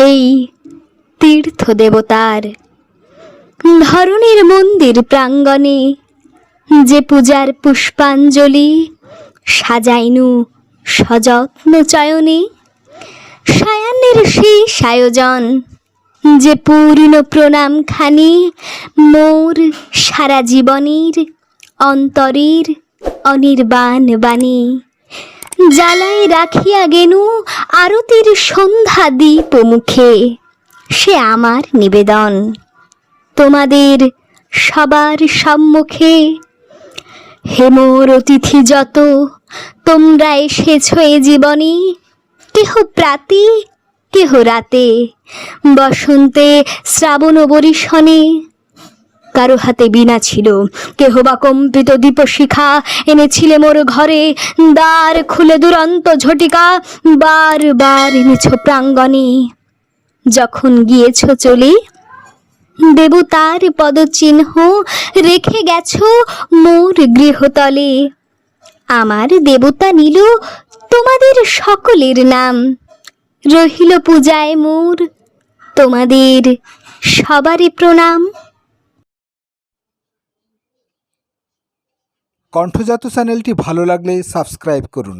এই তীর্থ দেবতার ধরনের মন্দির প্রাঙ্গণে যে পূজার পুষ্পাঞ্জলি সাজাইনু সযত্ন চয়নে সায়ান্নের শেষ আয়োজন যে পূর্ণ প্রণাম খানি মোর সারা জীবনের অন্তরের অনির্বাণ বাণী। জ্বালায় রাখিয়া গেনু আরতির সন্ধ্যা দীপ মুখে। সে আমার নিবেদন। তোমাদের সবার সম্মুখে। হেমর অতিথি যত, তোমরা এসেছ এ জীবনে। কেহ প্রাতে, কেহ রাতে। বসন্তে শ্রাবণ বরিশনে। কারও হাতে বিনা ছিল। কেহ বা কম্পিত দীপশিখা এনেছিলে মোর ঘরে। দ্বার খুলে দুরন্ত ঝটিকা বার বার এনেছ প্রাঙ্গণে। যখন গিয়েছ চলে দেবতার পদচিহ্ন রেখে গেছ মোর গৃহতলে। আমার দেবতা নিল তোমাদের সকলের নাম। রহিল পূজায় মোর তোমাদের সবারই প্রণাম। কণ্ঠজাত চ্যানেলটি ভালো লাগলে সাবস্ক্রাইব করুন।